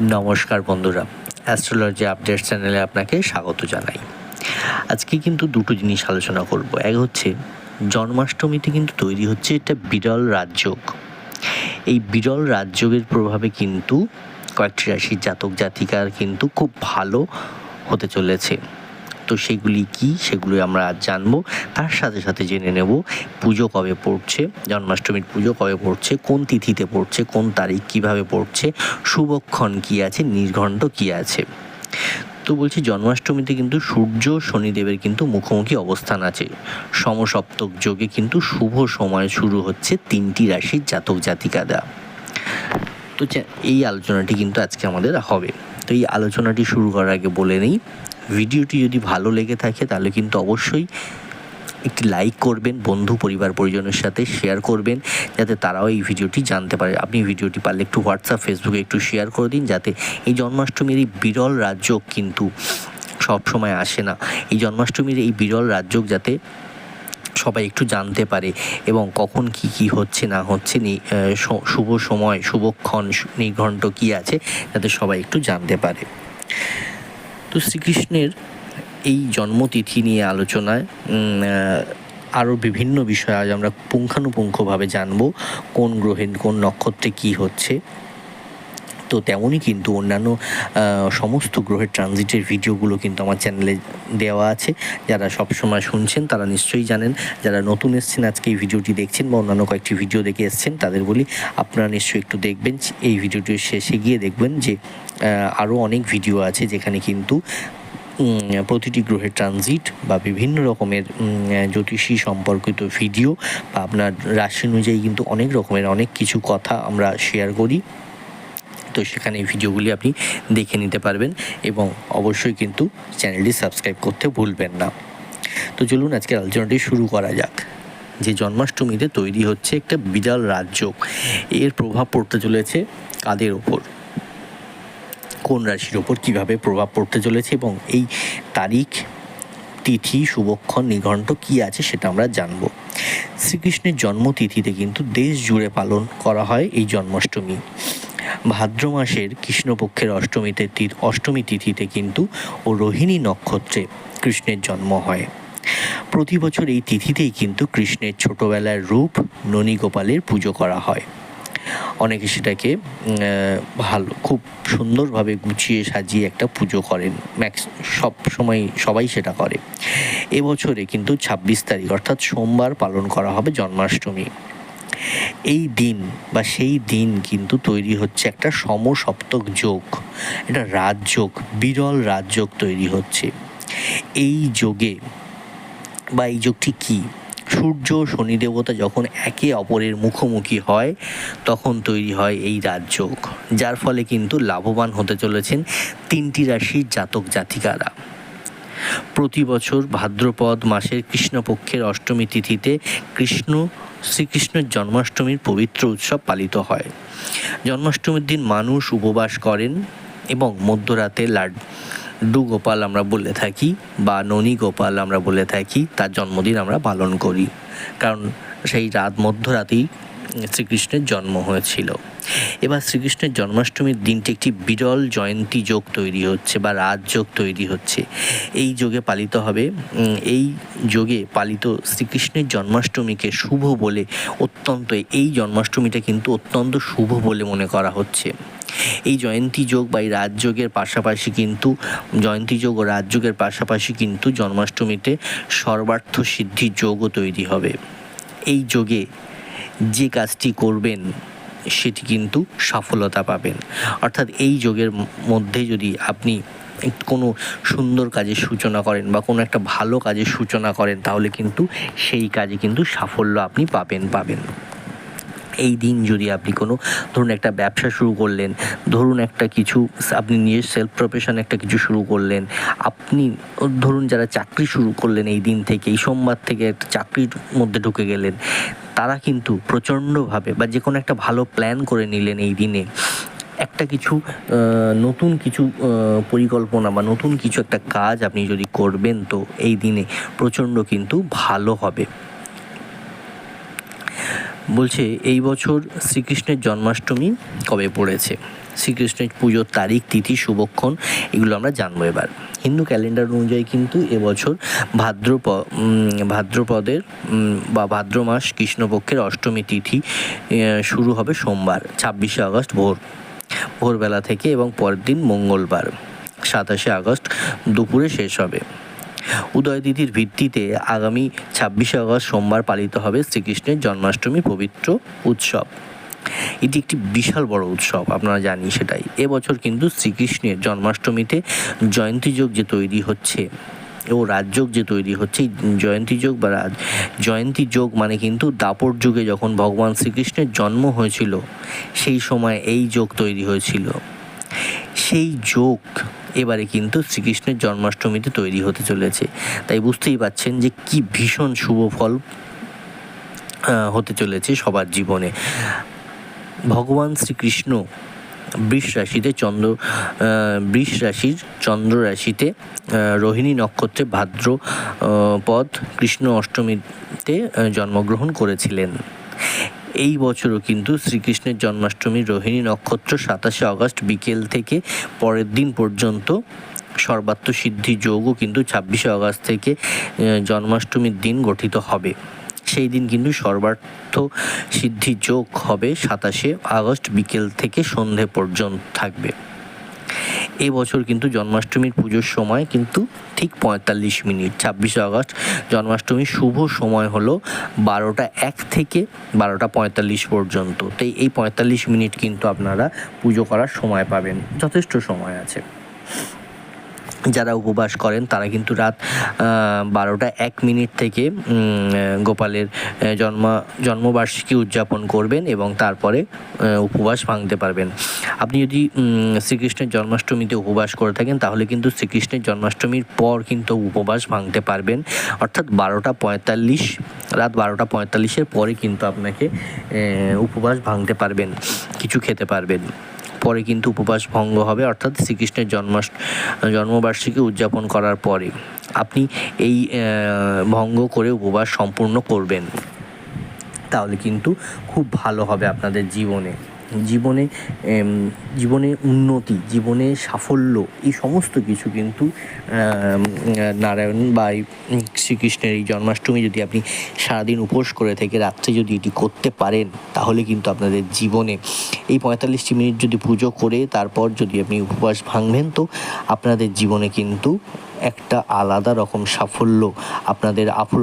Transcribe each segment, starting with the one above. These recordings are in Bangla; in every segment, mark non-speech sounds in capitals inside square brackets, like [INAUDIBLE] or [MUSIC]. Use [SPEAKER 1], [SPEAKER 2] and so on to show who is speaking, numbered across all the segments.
[SPEAKER 1] নমস্কার বন্ধুরা অ্যাস্ট্রোলজি আপডেট চ্যানেলে আপনাকে স্বাগত জানাই। আজকে কিন্তু দুটো জিনিস আলোচনা করব। এক হচ্ছে, জন্মাষ্টমীতে কিন্তু তৈরি হচ্ছে একটা বিরল রাজযোগ। এই বিরল রাজযোগের প্রভাবে কিন্তু কয়েকটি রাশির জাতক জাতিকার কিন্তু খুব ভালো হতে চলেছে। তো সেগুলি কি সেগুলি আমরা আজ জানব। তার সাথে সাথে জেনে নেব, পুজো কবে পড়ছে, জন্মাষ্টমীর পুজো কবে পড়ছে, কোন তিথিতে পড়ছে, কোন তারিখ কীভাবে পড়ছে, শুভক্ষণ কি আছে, নির্ঘণ্ট কি আছে। তো বলছি জন্মাষ্টমীতে কিন্তু সূর্য শনিদেবের কিন্তু মুখোমুখি অবস্থান আছে। সমসপ্তক যোগে কিন্তু শুভ সময় শুরু হচ্ছে তিনটি রাশির জাতক জাতিকাদা তো এই আলোচনাটি কিন্তু আজকে আমাদের হবে। তো এই আলোচনাটি শুরু করার আগে বলে নিই ভিডিওটি যদি ভালো লেগে থাকে, তাহলে কিন্তু অবশ্যই একটি লাইক করবেন, বন্ধু, পরিবার, পরিজনের সাথে শেয়ার করবেন, যাতে তারাও এই ভিডিওটি জানতে পারে। আপনি ভিডিওটি পারলে একটু হোয়াটসঅ্যাপ ফেসবুকে একটু শেয়ার করে দিন, যাতে এই জন্মাষ্টমীর এই বিরল রাজযোগ কিন্তু সব সময় আসে না। এই জন্মাষ্টমীর এই বিরল রাজযোগ যাতে সবাই একটু জানতে পারে এবং কখন কি কি হচ্ছে, না হচ্ছে শুভ সময়, শুভক্ষণ, নির্ঘণ্ট কি আছে, যাতে সবাই একটু জানতে পারে। তো শ্রীকৃষ্ণের এই জন্মতিথি নিয়ে আলোচনায় আরও বিভিন্ন বিষয় আজ আমরা পুঙ্খানুপুঙ্খভাবে জানব, কোন গ্রহে কোন নক্ষত্রে কি হচ্ছে। তো তেমনই কিন্তু অন্যান্য সমস্ত গ্রহের ট্রানজিটের ভিডিওগুলো কিন্তু আমার চ্যানেলে দেওয়া আছে। যারা সবসময় শুনছেন তারা নিশ্চয়ই জানেন, যারা নতুন এসছেন আজকে এই ভিডিওটি দেখছেন বা অন্যান্য কয়েকটি ভিডিও দেখে এসছেন, তাদের বলি আপনারা নিশ্চয়ই একটু দেখবেন, এই ভিডিওটির শেষে গিয়ে দেখবেন যে আরও অনেক ভিডিও আছে যেখানে কিন্তু প্রতিটি গ্রহের ট্রানজিট বা বিভিন্ন রকমের জ্যোতিষী সম্পর্কিত ভিডিও বা আপনার রাশি অনুযায়ী কিন্তু অনেক রকমের অনেক কিছু কথা আমরা শেয়ার করি। তো সেখানে এই ভিডিওগুলি আপনি দেখে নিতে পারবেন এবং অবশ্যই কিন্তু চ্যানেলটি সাবস্ক্রাইব করতে ভুলবেন না। তো চলুন আজকে আলোচনাটি শুরু করা যাক। যে জন্মাষ্টমীতে তৈরি হচ্ছে একটা বিরল রাজযোগ। এর প্রভাব পড়তে চলেছে কাদের ওপর? কোন রাশির ওপর কীভাবে প্রভাব পড়তে চলেছে এবং এই তারিখ, তিথি, শুভক্ষণ, নিঘণ্ট কি আছে সেটা আমরা জানব। শ্রীকৃষ্ণের জন্মতিথিতে কিন্তু দেশ জুড়ে পালন করা হয় এই জন্মাষ্টমী। ভাদ্র মাসের কৃষ্ণপক্ষের অষ্টমীতে অষ্টমী তিথিতে কিন্তু ও রোহিণী নক্ষত্রে কৃষ্ণের জন্ম হয়। প্রতি বছর এই তিথিতেই কিন্তু কৃষ্ণের ছোটবেলার রূপ ননীগোপালের পুজো করা হয়। অনেকে সেটাকে ভালো, খুব সুন্দরভাবে গুছিয়ে সাজিয়ে একটা পুজো করেন। ম্যাক্স সব সময় সবাই সেটা করে। এবছরে কিন্তু ছাব্বিশ তারিখ, অর্থাৎ সোমবার পালন করা হবে জন্মাষ্টমী। এই দিন বা সেই দিন কিন্তু তৈরি হচ্ছে একটা সমসপ্তক যোগ। এটা রাজযোগ বিরল রাজযোগ তৈরি হচ্ছে। এই যোগে বা এই যোগটি কী? সূর্য, শনি দেবতা যখন একে অপরের মুখোমুখি হয়, তখন তৈরি হয় এই রাজযোগ, যার ফলে কিন্তু লাভবান হতে চলেছেন তিনটি রাশির জাতক জাতিকারা। প্রতি বছর ভাদ্রপদ মাসের কৃষ্ণপক্ষের অষ্টমী তিথিতে কৃষ্ণ, শ্রীকৃষ্ণের জন্মাষ্টমীর পবিত্র উৎসব পালিত হয়। জন্মাষ্টমীর দিন মানুষ উপবাস করেন এবং মধ্যরাতে লাড্ডু গোপাল আমরা বলে থাকি বা ননী গোপাল আমরা বলে থাকি, তার জন্মদিন আমরা পালন করি। কারণ সেই রাত মধ্যরাতেই শ্রীকৃষ্ণের জন্ম হয়েছিল। এবার শ্রীকৃষ্ণের জন্মাষ্টমীর দিনটি একটি বিরল জয়ন্তী যোগ তৈরি হচ্ছে বা রাজযোগ তৈরি হচ্ছে। এই যোগে পালিত হবে এই যোগে পালিত শ্রীকৃষ্ণের জন্মাষ্টমীকে শুভ বলে অত্যন্ত, এই জন্মাষ্টমীটা কিন্তু অত্যন্ত শুভ বলে মনে করা হচ্ছে। এই জয়ন্তী যোগ বা এই রাজযোগের পাশাপাশি কিন্তু, জয়ন্তী যোগ ও রাজযোগের পাশাপাশি কিন্তু জন্মাষ্টমীতে সর্বার্থ সিদ্ধি যোগও তৈরি হবে। এই যোগে যে কাজটি করবেন, সেটি কিন্তু সফলতা পাবেন। অর্থাৎ এই যোগের মধ্যে যদি আপনি কোনো সুন্দর কাজের সূচনা করেন বা কোনো একটা ভালো কাজের সূচনা করেন, তাহলে কিন্তু সেই কাজে কিন্তু সাফল্য আপনি পাবেন পাবেন। এই দিন যদি আপনি কোনো, ধরুন একটা ব্যবসা শুরু করলেন, ধরুন একটা কিছু, আপনি নিজের সেলফ প্রফেশন একটা কিছু শুরু করলেন, আপনি, ধরুন যারা চাকরি শুরু করলেন এই দিন থেকে, এই সোমবার থেকে একটা চাকরির মধ্যে ঢুকে গেলেন, তারা কিন্তু প্রচণ্ডভাবে বা যে কোনো একটা ভালো প্ল্যান করে নিলেন এই দিনে। একটা কিছু নতুন কিছু পরিকল্পনা বা নতুন কিছু একটা কাজ আপনি যদি করবেন তো এই দিনে প্রচণ্ড কিন্তু ভালো হবে। বলছে, এই বছর শ্রীকৃষ্ণের জন্মাষ্টমী কবে পড়েছে? শ্রীকৃষ্ণের পুজোর তারিখ, তিথি, শুভক্ষণ, এগুলো আমরা জানব এবার। হিন্দু ক্যালেন্ডার অনুযায়ী কিন্তু এবছর ভাদ্রপ ভাদ্রপদের বা ভাদ্র মাস কৃষ্ণপক্ষের অষ্টমী তিথি শুরু হবে সোমবার, ছাব্বিশে আগস্ট ভোর, ভোরবেলা থেকে এবং পরের দিন মঙ্গলবার, সাতাশে আগস্ট দুপুরে শেষ হবে। উদয় তিথির ভিত্তিতে আগামী ছাব্বিশে আগস্ট সোমবার পালিত হবে শ্রীকৃষ্ণের জন্মাষ্টমী পবিত্র উৎসব। এটি একটি বিশাল বড় উৎসব, আপনারা জানি সেটাই। এবছর কিন্তু শ্রীকৃষ্ণের জন্মাষ্টমীতে জয়ন্তী যোগ যে তৈরি হচ্ছে ও রাজযোগ যে তৈরি হচ্ছে জয়ন্তী যোগ বা রাজ, জয়ন্তী যোগ মানে কিন্তু দাপর যুগে যখন ভগবান শ্রীকৃষ্ণের জন্ম হয়েছিল, সেই সময় এই যোগ তৈরি হয়েছিল। সেই যোগ এবারে কিন্তু শ্রীকৃষ্ণের জন্মাষ্টমীতে তৈরি হতে চলেছে। তাই বুঝতেই পাচ্ছেন যে কি ভীষণ শুভ ফল হতে চলেছে সবার জীবনে। ভগবান শ্রীকৃষ্ণ বৃষ রাশিতে চন্দ্র বৃষ রাশির চন্দ্র রাশিতে রোহিণী নক্ষত্রে ভাদ্র পদ কৃষ্ণ অষ্টমীতে জন্মগ্রহণ করেছিলেন। এই বছরও কিন্তু শ্রীকৃষ্ণের জন্মাষ্টমী রোহিণী নক্ষত্র সাতাশে অগস্ট বিকেল থেকে পরের দিন পর্যন্ত সর্বাত্ম সিদ্ধি যোগও কিন্তু ছাব্বিশে অগস্ট থেকে জন্মাষ্টমীর দিন গঠিত হবে। সেই দিন কিন্তু সর্বার্থ সিদ্ধি যোগ হবে সাতাশে আগস্ট বিকেল থেকে সন্ধে পর্যন্ত থাকবে। এবছর কিন্তু জন্মাষ্টমীর পুজোর সময় কিন্তু ঠিক পঁয়তাল্লিশ মিনিট, ছাব্বিশে আগস্ট জন্মাষ্টমীর শুভ সময় হলো বারোটা এক থেকে বারোটা পঁয়তাল্লিশ পর্যন্ত। তো এই পঁয়তাল্লিশ মিনিট কিন্তু আপনারা পুজো করার সময় পাবেন। যথেষ্ট সময় আছে। যারা উপবাস করেন, তারা কিন্তু রাত বারোটা এক মিনিট থেকে গোপালের জন্ম, জন্মবার্ষিকী উদযাপন করবেন এবং তারপরে উপবাস ভাঙতে পারবেন। আপনি যদি শ্রীকৃষ্ণের জন্মাষ্টমীতে উপবাস করে থাকেন, তাহলে কিন্তু শ্রীকৃষ্ণের জন্মাষ্টমীর পর কিন্তু উপবাস ভাঙতে পারবেন। অর্থাৎ বারোটা পঁয়তাল্লিশ, রাত বারোটা পঁয়তাল্লিশের পরে কিন্তু আপনাকে উপবাস ভাঙতে পারবেন, কিছু খেতে পারবেন। পরে কিন্তু উপবাস ভঙ্গ হবে, অর্থাৎ শ্রীকৃষ্ণের জন্মাষ্ট, জন্মবার্ষিকী উদযাপন করার পরে আপনি এই ভঙ্গ করে উপবাস সম্পূর্ণ করবেন। তাহলে কিন্তু খুব ভালো হবে আপনাদের জীবনে। জীবনে জীবনে উন্নতি, জীবনে সাফল্য, এই সমস্ত কিছু কিন্তু নারায়ণ বা শ্রীকৃষ্ণের এই জন্মাষ্টমী যদি আপনি সারাদিন উপোস করে থেকে রাত্রে যদি এটি করতে পারেন, তাহলে কিন্তু আপনাদের জীবনে এই পঁয়তাল্লিশটি মিনিট যদি পুজো করে, তারপর যদি আপনি উপবাস ভাঙবেন, তো আপনাদের জীবনে কিন্তু একটা আলাদা রকম সাফল্য, আপনাদের আফল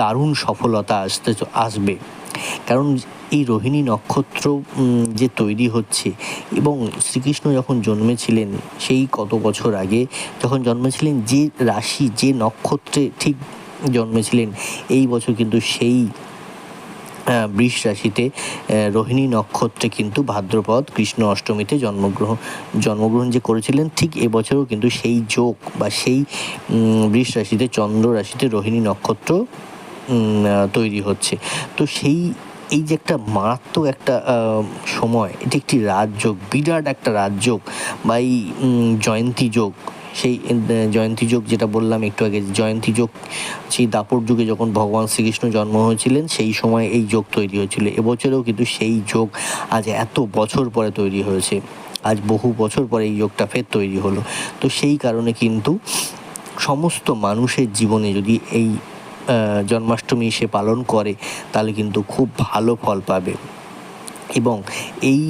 [SPEAKER 1] দারুণ সফলতা আসতে, আসবে। কারণ এই রোহিণী নক্ষত্র যে তৈরি হচ্ছে এবং শ্রীকৃষ্ণ যখন জন্মেছিলেন সেই কত বছর আগে, যখন জন্মেছিলেন যে রাশি, যে নক্ষত্রে ঠিক জন্মেছিলেন, এই বছর কিন্তু সেই বৃষ রাশিতে রোহিণী নক্ষত্রে কিন্তু ভাদ্রপদ, কৃষ্ণ অষ্টমীতে জন্মগ্রহণ জন্মগ্রহণ যে করেছিলেন, ঠিক এবছরও কিন্তু সেই যোগ বা সেই বৃষ রাশিতে, চন্দ্র রাশিতে রোহিণী নক্ষত্র তৈরি হচ্ছে। তো সেই, এই যে একটা মারাত্মক একটা সময়, এটি একটি রাজযোগ, বিরাট একটা রাজযোগ, বা এই জয়ন্তী যোগ, সেই জয়ন্তী যোগ যেটা বললাম একটু আগে, জয়ন্তী যোগ, সেই দাপর যুগে যখন ভগবান শ্রীকৃষ্ণ জন্ম হয়েছিলেন, সেই সময় এই যোগ তৈরি হয়েছিল। এবছরেও কিন্তু সেই যোগ আজ এত বছর পরে তৈরি হয়েছে। আজ বহু বছর পরে এই যোগটা ফের তৈরি হলো। তো সেই কারণে কিন্তু সমস্ত মানুষের জীবনে যদি এই জন্মাষ্টমী সে পালন করে, তাহলে কিন্তু খুব ভালো ফল পাবে। এবং এই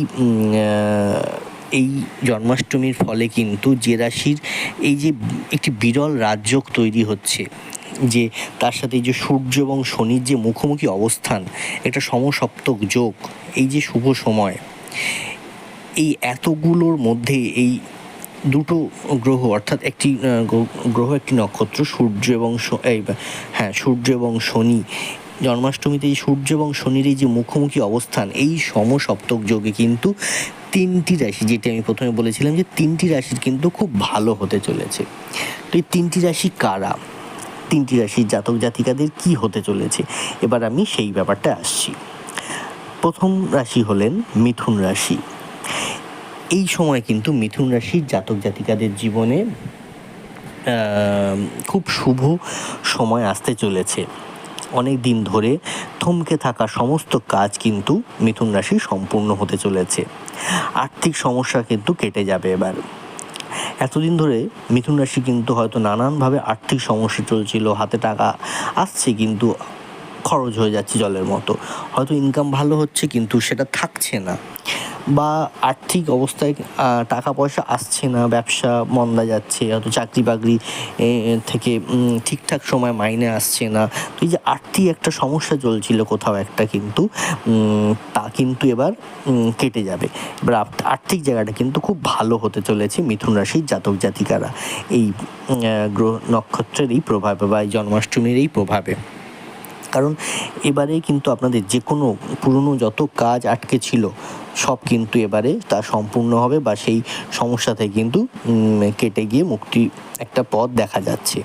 [SPEAKER 1] এই জন্মাষ্টমীর ফলে কিন্তু যে রাশির এই যে একটি বিরল রাজযোগ তৈরি হচ্ছে, যে তার সাথে যে সূর্য এবং শনির যে মুখোমুখি অবস্থান একটা সমসপ্তক যোগ, এই যে শুভ সময়, এই এতগুলোর মধ্যে এই দুটো গ্রহ, অর্থাৎ একটি গ্রহ- একটি নক্ষত্র, সূর্য এবং এই হ্যাঁ সূর্য এবং শনি। জন্মাষ্টমীতে এই সূর্য এবং শনির এই যে মুখোমুখি অবস্থান, এই সমসপ্তক যোগে কিন্তু তিনটি রাশি, যেটি আমি প্রথমে বলেছিলাম যে তিনটি রাশির কিন্তু খুব ভালো হতে চলেছে। তো এই তিনটি রাশি কারা? তিনটি রাশির জাতক জাতিকাদের কি হতে চলেছে? এবার আমি সেই ব্যাপারটা আসছি। প্রথম রাশি হলেন মিথুন রাশি। এই সময় কিন্তু মিথুন রাশির জাতক জাতিকাদের জীবনে খুব শুভ সময় আসতে চলেছে। অনেক দিন ধরে থমকে থাকা সমস্ত কাজ কিন্তু মিথুন রাশি সম্পূর্ণ হতে চলেছে। আর্থিক সমস্যা কিন্তু কেটে যাবে এবার। এতদিন ধরে মিথুন রাশি কিন্তু হয়তো নানানভাবে আর্থিক সমস্যা চলছিল, হাতে টাকা আসছে কিন্তু খরচ হয়ে যাচ্ছে জলের মতো। হয়তো ইনকাম ভালো হচ্ছে কিন্তু সেটা থাকছে না। বা আর্থিক অবস্থায় টাকা পয়সা আসছে না, ব্যবসা মন্দা যাচ্ছে, হয়তো চাকরি বাকরি থেকে ঠিকঠাক সময় মাইনে আসছে না। তো এই যে আর্থিক একটা সমস্যা চলছিল কোথাও একটা কিন্তু তা কিন্তু এবার কেটে যাবে। এবার আর্থিক জায়গাটা কিন্তু খুব ভালো হতে চলেছে মিথুন রাশির জাতক জাতিকারা। এই গ্রহ নক্ষত্রের এই প্রভাবে বা এই জন্মাষ্টমীর এই প্রভাবে। কারণ এবারে কিন্তু আপনাদের যে কোনো পুরনো যত কাজ আটকে ছিল, সব কিন্তু এবারে তা সম্পূর্ণ হবে বা সেই সমস্যা থেকে কিন্তু কেটে গিয়ে মুক্তি একটা পথ দেখা যাচ্ছে।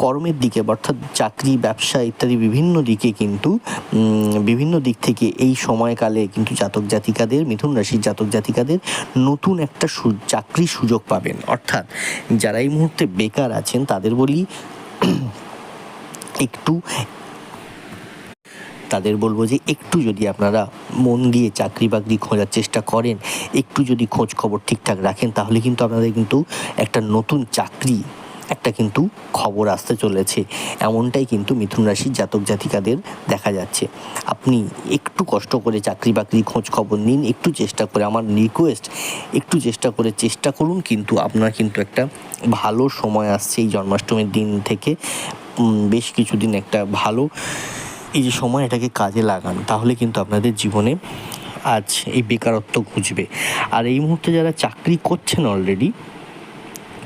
[SPEAKER 1] কর্মের দিকে অর্থাৎ চাকরি, ব্যবসা ইত্যাদি বিভিন্ন দিকে কিন্তু বিভিন্ন দিক থেকে এই সময়কালে কিন্তু জাতক জাতিকাদের, মিথুন রাশির জাতক জাতিকাদের নতুন একটা চাকরির সুযোগ পাবেন। অর্থাৎ যারা এই মুহূর্তে বেকার আছেন, তাদের বলি, একটু তাদের বলব যে একটু যদি আপনারা মন দিয়ে চাকরি বাকরি খোঁজার চেষ্টা করেন, একটু যদি খোঁজ খবর ঠিকঠাক রাখেন, তাহলে কিন্তু আপনাদের কিন্তু একটা নতুন চাকরি, একটা কিন্তু খবর আসতে চলেছে। এমনটাই কিন্তু মিথুন রাশির জাতক জাতিকাদের দেখা যাচ্ছে। আপনি একটু কষ্ট করে চাকরি বাকরি খোঁজ খবর নিন, একটু চেষ্টা করে, আমার রিকোয়েস্ট একটু চেষ্টা করে, চেষ্টা করুন কিন্তু আপনার কিন্তু একটা ভালো সময় আসছে এই জন্মাষ্টমীর দিন থেকে। বেশ কিছুদিন একটা ভালো এই যে সময় এটাকে কাজে লাগান, তাহলে কিন্তু আপনাদের জীবনে আজ এই বেকারত্ব ঘুচবে। আর এই মুহূর্তে যারা চাকরি করছেন অলরেডি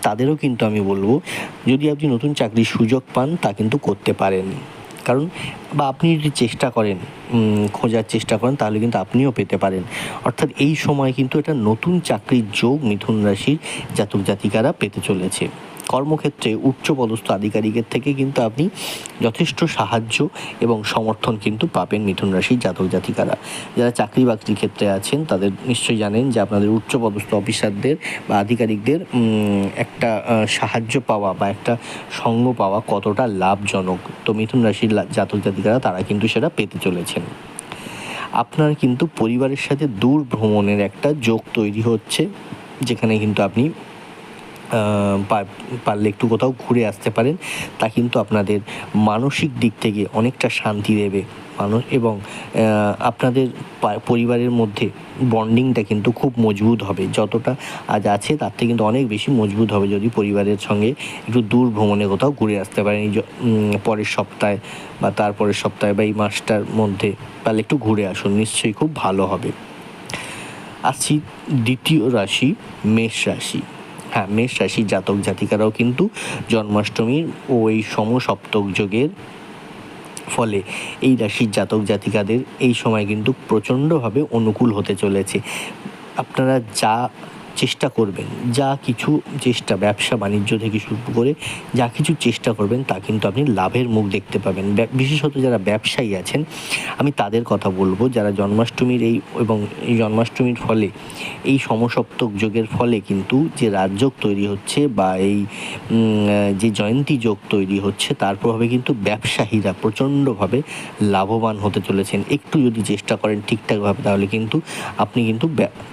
[SPEAKER 1] তাদেরও কিন্তু আমি বলব, যদি আপনি নতুন চাকরির সুযোগ পান, তা কিন্তু করতে পারেন। কারণ, বা আপনি যদি চেষ্টা করেন খোঁজার চেষ্টা করেন, তাহলে কিন্তু আপনিও পেতে পারেন। অর্থাৎ এই সময় কিন্তু এটা নতুন চাকরির যোগ মিথুন রাশির জাতক জাতিকারা পেতে চলেছে। কর্মক্ষেত্রে উচ্চপদস্থ আধিকারিকের থেকে কিন্তু আপনি যথেষ্ট সাহায্য এবং সমর্থন কিন্তু পাবেন মিথুন রাশির জাতক জাতিকারা। যারা চাকরি বাকরির ক্ষেত্রে আছেন, তাদের নিশ্চয়ই জানেন যে আপনাদের উচ্চপদস্থ অফিসারদের বা আধিকারিকদের একটা সাহায্য পাওয়া বা একটা সঙ্গ পাওয়া কতটা লাভজনক। তো মিথুন রাশির জাতক জাতিকারা, তারা কিন্তু সেটা পেতে চলেছেন। আপনার কিন্তু পরিবারের সাথে দূর ভ্রমণের একটা যোগ তৈরি হচ্ছে, যেখানে কিন্তু আপনি পারলে একটু কোথাও ঘুরে আসতে পারেন। তা কিন্তু আপনাদের মানসিক দিক থেকে অনেকটা শান্তি দেবে। মানুষ এবং আপনাদের পরিবারের মধ্যে বন্ডিংটা কিন্তু খুব মজবুত হবে। যতটা আজ আছে, তার থেকে কিন্তু অনেক বেশি মজবুত হবে যদি পরিবারের সঙ্গে একটু দূর ভ্রমণে কোথাও ঘুরে আসতে পারেন। এই পরের সপ্তাহে বা তারপরের সপ্তাহে বা এই মাসটার মধ্যে তাহলে একটু ঘুরে আসুন, নিশ্চয়ই খুব ভালো হবে। আসছি দ্বিতীয় রাশি, মেষ রাশি। হ্যাঁ মেষ রাশির জাতক জাতিকারাও কিন্তু জন্মাষ্টমীর ও এই সমসপ্তক যোগের ফলে এই রাশির জাতক জাতিকাদের এই সময় কিন্তু প্রচণ্ডভাবে অনুকূল হতে চলেছে। আপনারা যা চেষ্টা করবেন। যা কিছু চেষ্টা, ব্যবসা, বাণিজ্য থেকে শুরু করে যা কিছু চেষ্টা করবেন তা কিন্তু আপনি লাভের মুখ দেখতে পাবেন। বিশেষত যারা ব্যবসায়ী আছেন, আমি তাদের কথা বলব। যারা জন্মাষ্টমীর এই এবং এই জন্মাষ্টমীর ফলে, এই সমসপ্তক যোগের ফলে কিন্তু যে রাজযোগ তৈরি হচ্ছে বা এই যে জয়ন্তী যোগ তৈরি হচ্ছে, তার প্রভাবে কিন্তু ব্যবসায়ীরা প্রচণ্ডভাবে লাভবান হতে চলেছেন। একটু যদি চেষ্টা করেন ঠিকঠাকভাবে, তাহলে কিন্তু আপনি কিন্তু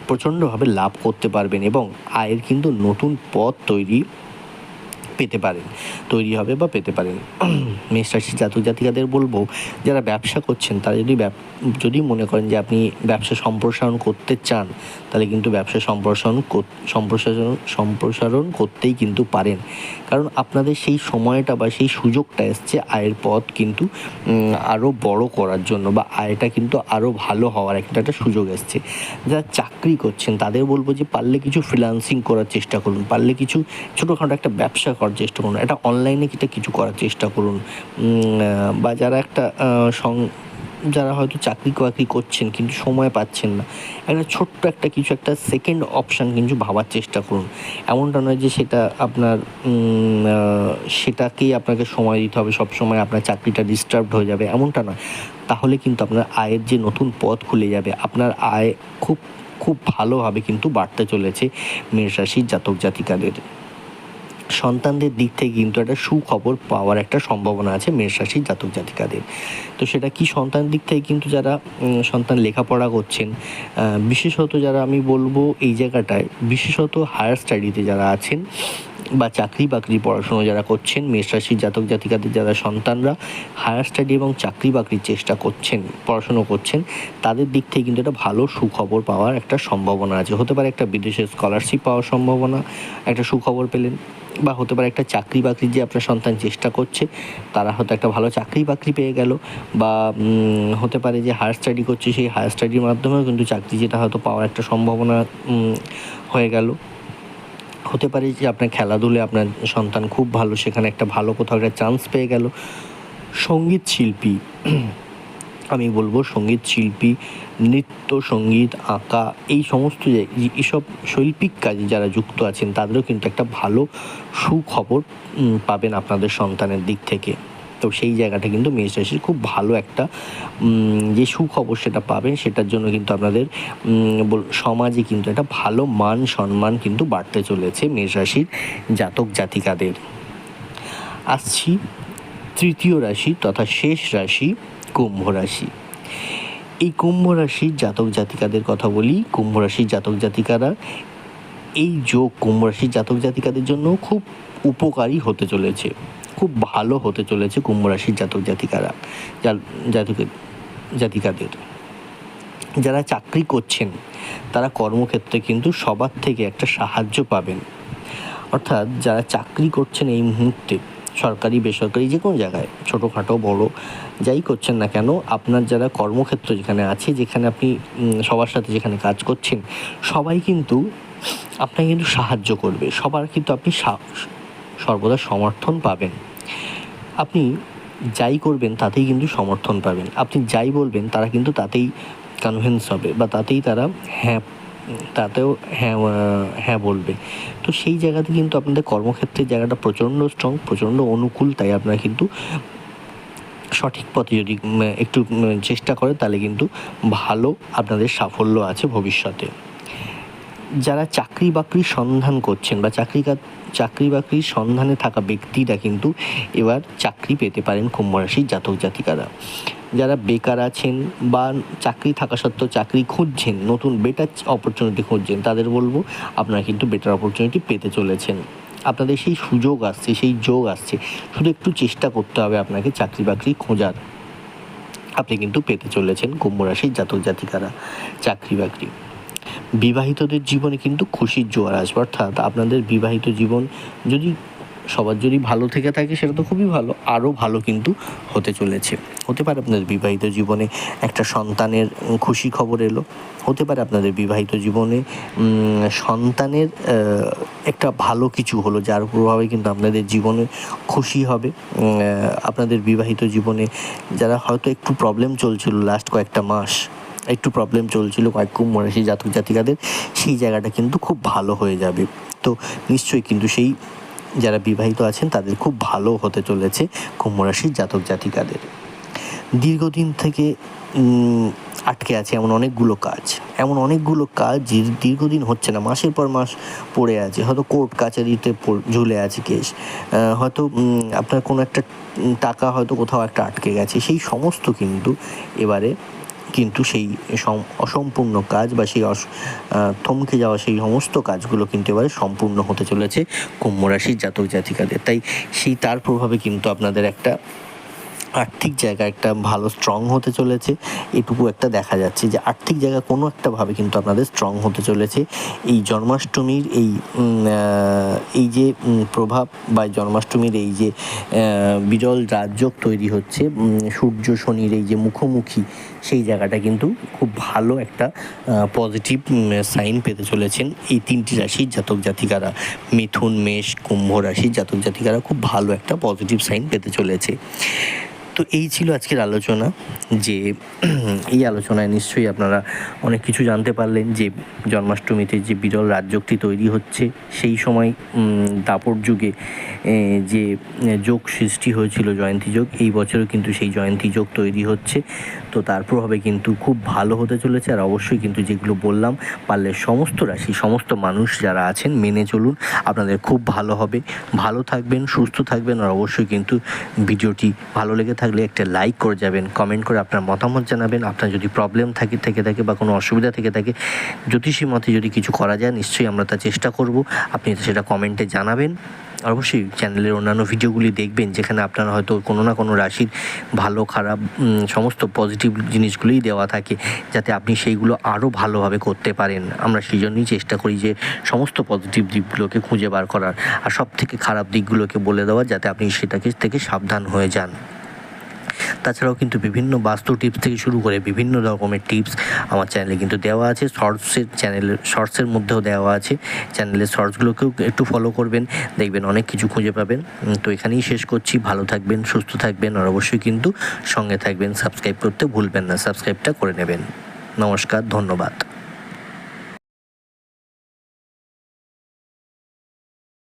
[SPEAKER 1] প্রচণ্ডভাবে লাভ করতে পারবেন। এবং আয়ের কিন্তু নতুন পথ তৈরি পেতে পারেন, তৈরি হবে বা পেতে পারেন। [CLEARS THROAT] মেষ রাশির জাতক জাতিকাদের বলব, যারা ব্যবসা করছেন, তারা যদি যদি মনে করেন যে আপনি ব্যবসা সম্প্রসারণ করতে চান, তাহলে কিন্তু ব্যবসা সম্প্রসারণ সম্প্রসারণ সম্প্রসারণ করতেই কিন্তু পারেন। কারণ আপনাদের সেই সময়টা বা সেই সুযোগটা এসছে, আয়ের পথ কিন্তু আরও বড় করার জন্য বা আয়টা কিন্তু আরও ভালো হওয়ার একটা একটা সুযোগ এসছে। যারা চাকরি করছেন, তাদের বলব যে পারলে কিছু ফ্রিলান্সিং করার চেষ্টা করুন, পারলে কিছু ছোটোখাটো একটা ব্যবসা করার চেষ্টা করুন। এটা অনলাইনে কিটা কিছু করার চেষ্টা করুন। বা যারা একটা সং, যারা হয়তো চাকরি বাকরি করছেন কিন্তু সময় পাচ্ছেন না, একটা ছোট্ট একটা কিছু একটা সেকেন্ড অপশান কিন্তু ভাবার চেষ্টা করুন। এমনটা নয় যে সেটা আপনার সেটাকেই আপনাকে সময় দিতে হবে সব সময় আপনার চাকরিটা ডিস্টার্বড হয়ে যাবে, এমনটা নয়। তাহলে কিন্তু আপনার আয়ের যে নতুন পথ খুলে যাবে, আপনার আয় খুব খুব ভালোভাবে কিন্তু বাড়তে চলেছে মেষ রাশির জাতক জাতিকাদের সন্তানদের দিক থেকে কিন্তু একটা সুখবর পাওয়ার একটা সম্ভাবনা আছে মেষ রাশির জাতক জাতিকাদের। তো সেটা কি সন্তান দিক থেকে কিন্তু যারা সন্তান লেখাপড়া করছেন বিশেষত যারা আমি বলব এই জায়গাটায়, বিশেষত হায়ার স্টাডিতে যারা আছেন বা চাকরি বাকরি পড়াশুনো যারা করছেন, মেষ রাশির জাতক জাতিকাদের যারা সন্তানরা হায়ার স্টাডি এবং চাকরি বাকরির চেষ্টা করছেন, পড়াশুনো করছেন, তাদের দিক থেকে কিন্তু একটা ভালো সুখবর পাওয়ার একটা সম্ভাবনা আছে। হতে পারে একটা বিদেশে স্কলারশিপ পাওয়ার সম্ভাবনা, একটা সুখবর পেলেন। বা হতে পারে একটা চাকরি বাকরি যে আপনার সন্তান চেষ্টা করছে, তারা হয়তো একটা ভালো চাকরি বাকরি পেয়ে গেল বা হতে পারে যে হায়ার স্টাডি করছে, সেই হায়ার স্টাডির মাধ্যমেও কিন্তু চাকরি যেটা হয়তো পাওয়ার একটা সম্ভাবনা হয়ে গেল। হতে পারে যে আপনার খেলাধুলে আপনার সন্তান খুব ভালো, সেখানে একটা ভালো কোথাও একটা চান্স পেয়ে গেল। সংগীত শিল্পী আমি বলব সংগীত শিল্পী, নৃত্য, সংগীত, আঁকা, এই সমস্ত এইসব শৈল্পিক কাজে যারা যুক্ত আছেন, তাদেরও কিন্তু একটা ভালো সুখবর পাবেন আপনাদের সন্তানের দিক থেকে। তো সেই জায়গাটা কিন্তু মেষ রাশির খুব ভালো একটা যে সুখবর সেটা পাবেন, সেটার জন্য কিন্তু আপনাদের সমাজে কিন্তু একটা ভালো মান, সম্মান কিন্তু বাড়তে চলেছে মেষ রাশির জাতক জাতিকাদের। আসছি তৃতীয় রাশি তথা শেষ রাশি। কুম্ভ রাশি। এই কুম্ভ রাশির জাতক জাতিকাদের কথা বলি, কুম্ভ রাশির জাতক জাতিকারা এই যোগ কুম্ভ রাশির জাতক জাতিকাদের জন্য খুব উপকারী হতে চলেছে, খুব ভালো হতে চলেছে কুম্ভ রাশির জাতক জাতিকারা জা- জাতক জাতিকাদের। যারা চাকরি করছেন, তারা কর্মক্ষেত্রে কিন্তু সবার থেকে একটা সাহায্য পাবেন। অর্থাৎ যারা চাকরি করছেন এই মুহূর্তে সরকারি, বেসরকারি, যে কোনো জায়গায়, ছোটোখাটো, বড়, যাই করছেন না কেন, আপনার যারা কর্মক্ষেত্র যেখানে আছে, যেখানে আপনি সবার সাথে যেখানে কাজ করছেন, সবাই কিন্তু আপনাকে কিন্তু সাহায্য করবে। সবার কিন্তু আপনি সর্বদা সমর্থন পাবেন। আপনি যাই করবেন, তাতেই কিন্তু সমর্থন পাবেন। আপনি যাই বলবেন, তারা কিন্তু তাতেই কনভিন্স হবে, বা তাতেই তারা হ্যাঁ তাতেও হ্যাঁ হ্যাঁ বলবে। তো সেই জায়গাতে কিন্তু আপনাদের কর্মক্ষেত্রের জায়গাটা প্রচণ্ড স্ট্রং প্রচণ্ড অনুকূল, তাই আপনারা কিন্তু সঠিক পথে যদি একটু চেষ্টা করে তাহলে কিন্তু ভালো আপনাদের সাফল্য আছে ভবিষ্যতে। যারা চাকরি বাকরির সন্ধান করছেন বা চাকরি চাকরি বাকরির সন্ধানে থাকা ব্যক্তিরা কিন্তু এবার চাকরি পেতে পারেন কুম্ভ রাশির জাতক জাতিকারা। যারা বেকার আছেন বা চাকরি থাকা সত্ত্বেও চাকরি খুঁজছেন, নতুন বেটার অপরচুনিটি খুঁজছেন, তাদের বলব আপনারা কিন্তু বেটার অপরচুনিটি পেতে চলেছেন। আপনাদের সেই সুযোগ আসছে, সেই যোগ আসছে। শুধু একটু চেষ্টা করতে হবে আপনাকে চাকরি বাকরি খোঁজার। আপনি কিন্তু পেতে চলেছেন কুম্ভ রাশির জাতক জাতিকারা, চাকরি বাকরি। বিবাহিতদের জীবনে কিন্তু খুশির জোয়ার আসবে, অর্থাৎ আপনাদের বিবাহিত জীবন যদি সবার যদি ভালো থেকে থাকে সেটা তো খুবই ভালো, আরও ভালো কিন্তু হতে চলেছে। হতে পারে আপনাদের বিবাহিত জীবনে একটা সন্তানের খুশি খবর এলো, হতে পারে আপনাদের বিবাহিত জীবনে সন্তানের একটা ভালো কিছু হলো, যার প্রভাবে কিন্তু আপনাদের জীবনে খুশি হবে। আপনাদের বিবাহিত জীবনে যারা হয়তো একটু প্রবলেম চলছিল লাস্ট কয়েকটা মাস, একটু প্রবলেম চলছিল কয়েক কুম্ভ রাশি জাতক জাতিকাদের, সেই জায়গাটা কিন্তু খুব ভালো হয়ে যাবে। তো নিশ্চয়ই কিন্তু সেই যারা বিবাহিত আছেন, তাদের খুব ভালো হতে চলেছে কুম্ভ রাশির জাতক জাতিকাদের। দীর্ঘদিন থেকে আটকে আছে এমন অনেকগুলো কাজ। এমন অনেকগুলো কাজ দীর্ঘদিন হচ্ছে না, মাসের পর মাস পড়ে আছে। হয়তো কোর্ট কাচারিতে ঝুলে আছে কেস। হয়তো আপনার কোনো একটা টাকা হয়তো কোথাও একটা আটকে গেছে। সেই সমস্ত কিন্তু এবারে কিন্তু সেই সম- অসম্পূর্ণ কাজ বা সেই থমকে যাওয়া সেই সমস্ত কাজগুলো কিন্তু এবারে সম্পূর্ণ হতে চলেছে কুম্ভ রাশির জাতক জাতিকাদের। তাই সেই তার প্রভাবে কিন্তু আপনাদের একটা আর্থিক জায়গা একটা ভালো স্ট্রং হতে চলেছে। এটুকু একটা দেখা যাচ্ছে যে আর্থিক জায়গা কোনো একটাভাবে কিন্তু আপনাদের স্ট্রং হতে চলেছে। এই জন্মাষ্টমীর এই এই যে প্রভাব বা জন্মাষ্টমীর এই যে বিরল রাজযোগ তৈরি হচ্ছে সূর্য শনির এই যে মুখোমুখি সেই জায়গাটা কিন্তু খুব ভালো একটা পজিটিভ সাইন পেতে চলেছেন এই তিনটি রাশির জাতক জাতিকারা। মিথুন, মেষ, কুম্ভ রাশির জাতক জাতিকারা খুব ভালো একটা পজিটিভ সাইন পেতে চলেছে। তো এই ছিল আজকের আলোচনা, যে, এই আলোচনায় নিশ্চয়ই আপনারা অনেক কিছু জানতে পারলেন, যে, জন্মাষ্টমীতে যে বিরল রাজযোগটি তৈরি হচ্ছে, সেই সময় দাপর যুগে যে, যোগ সৃষ্টি হয়েছিল জয়ন্তী যোগ, এই বছরও কিন্তু সেই জয়ন্তী যোগ তৈরি হচ্ছে। তো তার প্রভাবে কিন্তু খুব ভালো হতে চলেছে। আর অবশ্যই কিন্তু যেগুলো বললাম, পারলে সমস্ত রাশি সমস্ত মানুষ যারা আছেন, মেনে চলুন। আপনাদের খুব ভালো হবে। ভালো থাকবেন, সুস্থ থাকবেন। আর অবশ্যই কিন্তু ভিডিওটি ভালো লেগে থাকলে একটা লাইক করে যাবেন, কমেন্ট করে আপনার মতামত জানাবেন। আপনার যদি প্রবলেম থাকে, থেকে থাকে বা কোনো অসুবিধা থেকে থাকে, জ্যোতিষী মতে যদি কিছু করা যায়, নিশ্চয়ই আমরা তা চেষ্টা করব। আপনি সেটা কমেন্টে জানাবেন। অবশ্যই চ্যানেলের অন্যান্য ভিডিওগুলি দেখবেন, যেখানে আপনারা হয়তো কোনো না কোনো রাশির ভালো, খারাপ সমস্ত পজিটিভ জিনিসগুলোই দেওয়া থাকে, যাতে আপনি সেইগুলো আরও ভালোভাবে করতে পারেন। আমরা সেই জন্যই চেষ্টা করি যে সমস্ত পজিটিভ দিকগুলোকে খুঁজে বার করার, আর সব থেকে খারাপ দিকগুলোকে বলে দেওয়ার যাতে আপনি সেটাকে, থেকে সাবধান হয়ে যান। তাছাড়াও কিন্তু বিভিন্ন বাস্তু টিপস থেকে শুরু করে বিভিন্ন রকমের টিপস আমার চ্যানেলে কিন্তু দেওয়া আছে। শর্টসের চ্যানেলের শর্টসের মধ্যেও দেওয়া আছে। চ্যানেলের শর্টসগুলোকেও একটু ফলো করবেন। দেখবেন অনেক কিছু খুঁজে পাবেন। তো এখানেই শেষ করছি। ভালো থাকবেন, সুস্থ থাকবেন আর অবশ্যই কিন্তু সঙ্গে থাকবেন। সাবস্ক্রাইব করতে ভুলবেন না। সাবস্ক্রাইবটা করে নেবেন। নমস্কার, ধন্যবাদ।